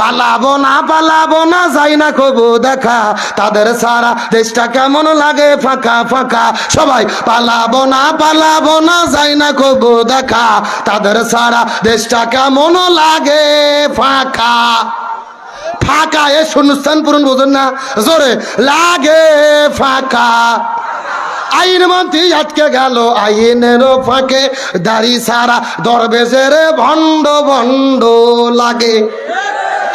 পালাবো না পালাবো না, যাই না কবু দেখা। তাদের সারা দেশটা কেমন লাগে ফাঁকা ফাঁকা। সবাই পালাবো না পালাবো না, যাই না কবু দেখা। তাদের সারা দেশটা কেমন লাগে ফাঁকা। ফাঁকা এ শূন্যস্থান পূরণ বোঝেন না, জোরে, লাগে ফাঁকা। আইন মন্ত্রী আটকে গেল, আইনের ফাঁকে। দাড়ি সারা দরবেশের ভণ্ড ভণ্ড লাগে।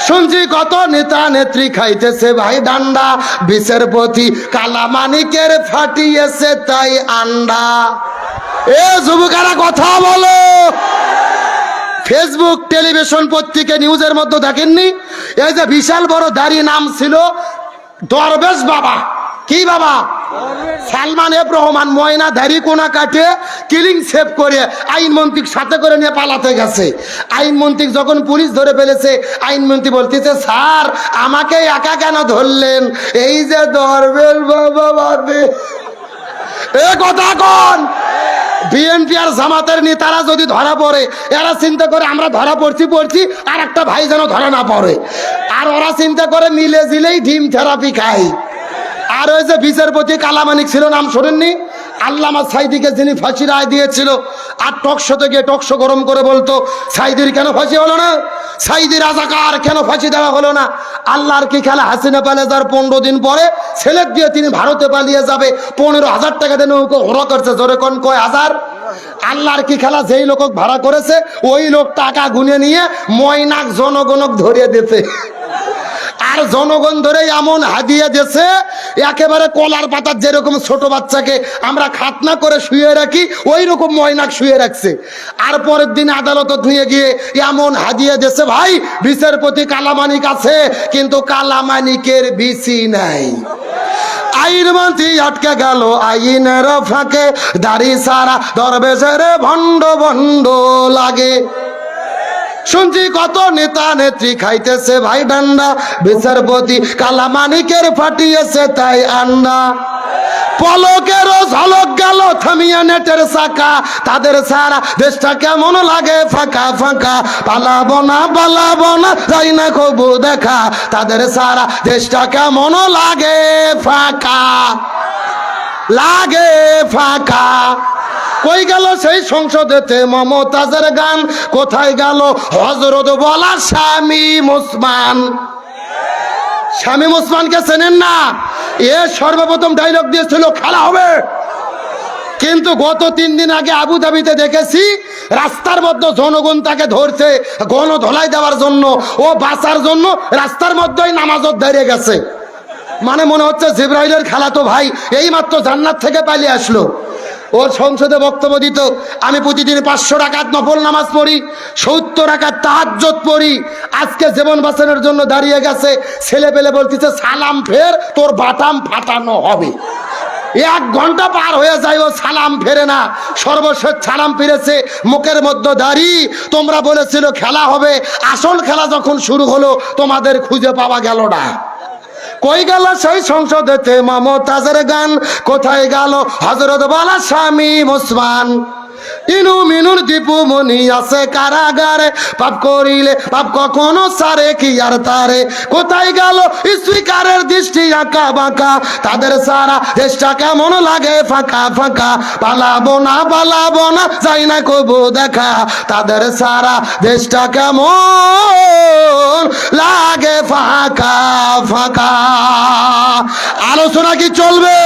শুনছি কত নেতা নেত্রী খাইতেছে ভাই ডান্ডা। প্রতি কালা মানিকের ফাটিয়েছে তাই আন্ডা। এ যুবকারা কথা বলো। ফেসবুক টেলিভিশন পত্রিকা নিউজের মধ্যে দেখেননি? এই যে বিশাল বড় দাড়ি নাম ছিল, দরবেশ বাবা। কি বাবা? সালমান এফ রহমান ময়না দাড়ি কোনা কাটে কিলিং সেভ করে আইনমন্ত্রীর সাথে করে নিয়ে পালাতে গেছে। আইনমন্ত্রী যখন পুলিশ ধরে ফেলেছে আইনমন্ত্রী বলতেছে, স্যার, আমাকে একা কেন ধরলেন? এই যে দরবেশ বাবা, বাদে। এ কথা কোন। বিএনপি আর জামাতের নেতারা যদি ধরা পড়ে, এরা চিন্তা করে আমরা ধরা পড়ছি পড়ছি আর একটা ভাই যেন ধরা না পড়ে। আর ওরা চিন্তা করে মিলে জিলেই ডিম থেরাপি খায়। আর ওই যে বিচারপতি কালামানিক ছিল, নাম শোনেননি? আল্লামা সাইদিকে যিনি ফাঁসি রায় দিয়েছিল, আর টকশোতে গিয়ে টকশো গরম করে বলতো, সাইদির কেন ফাঁসি হলো না? সাইদি রাজাকার, কেন ফাঁসি দেওয়া হলো না? আল্লাহর কি খেলা? হাসিনা পালে যার পনেরো দিন পরে ছেলে দিয়ে তিনি ভারতে পালিয়ে যাবে। পনেরো হাজার টাকা দিয়ে নৌকো হরো করছে, জোরে কোন কয় হাজার? আল্লাহর কি খেলা? যেই লোক ভাড়া করেছে, ওই লোক টাকা গুনে নিয়ে ময়নাক জনগণক ধরিয়ে দিতে আর জনগণ ধরে এমন হাদিয়ে দিয়েছে, একেবারে কলার পাতার যেরকম ছোট বাচ্চাকে আমরা খাতনা করে শুয়ে রাখি ওই রকম ময়নাক শুয়ে রাখছে। আর পরের দিন আদালত ধুয়ে গিয়ে এমন হাদিয়ে দিয়েছে, ভাই বিচারপতি কালামানিক আছে, কিন্তু কালামানিকের বিসি নাই। আইন মন্ত্রী আটকে গেল, আইনের ফাঁকে, দাড়ি সারা দরবেশের ভণ্ড ভণ্ড লাগে। শুনছি কত নেতা নেত্রী খাইতেছে ভাই ডান্ডা। বিচারপতি কালা মানিকের ফাটিয়েছে তাই আন্ডা। পলকেরও ঝলক গেল থামিয়া নেটের চাকা। তাদের সারা দেশটা কেমন লাগে? ফাঁকা ফাঁকা। পালাবো না পালাবো না, যাই না কবু দেখা। তাদের সারা দেশটা কেমন লাগে? ফাঁকা। লাগে, ফাঁকা। কই গেল সেই সংসদেতে মমতাজের গান? কোথায় গেল? হজরত বলা স্বামী মুসমান। স্বামী মুসমানকে চেনেন না? এ সর্বপ্রথম ডায়লগ দিয়েছিল, খেলা হবে। কিন্তু গত তিন দিন আগে আবু ধাবিতে দেখেছি, রাস্তার মধ্যে জনগণ তাকে ধরছে গণ ধলাই দেওয়ার জন্য। ও বাঁচার জন্য রাস্তার মধ্যেই নামাজত দাঁড়িয়ে গেছে। মানে মনে হচ্ছে জিব্রাইলের খেলা তো ভাই এই মাত্র জান্নাত থেকে পালিয়ে আসলো। ওর সংসদে বক্তব্য দিত, আমি প্রতিদিন পাঁচশো টাকার নফল নামাজ পড়ি, সত্তর টাকার তাহাজ্জত পড়ি। আজকে জীবন বাঁচানোর জন্য দাঁড়িয়ে গেছে ছেলে পেলে বলতেছে, সালাম ফের, তোর বাটাম ফাটানো হবে। এক ঘণ্টা পার হয়ে যায়, ও সালাম ফেরে না। সর্বশেষ সালাম ফিরেছে, মুখের মধ্যে দাড়ি, তোমরা বলেছিল খেলা হবে, আসল খেলা যখন শুরু হলো, তোমাদের খুঁজে পাওয়া গেল না। কই গেল সেই সংসদেতে মমতাজের গান? কোথায় গেল হজরত বালা স্বামী মুসমান? ইনু মিনুর দীপু মনি আছে কারাগারে, পাপ করিলে পাপ কখনো সারে, কি আর তারে? কোথায় গেল স্পিকারের দৃষ্টি আঁকা বাঁকা? তাদের সারা দেশটা কেমন লাগে? ফাঁকা ফাঁকা। পালাবো না পালাবো না, যাই না কবু দেখা। তাদের সারা দেশটা কেমন লাগে? ফাঁকা ফাঁকা।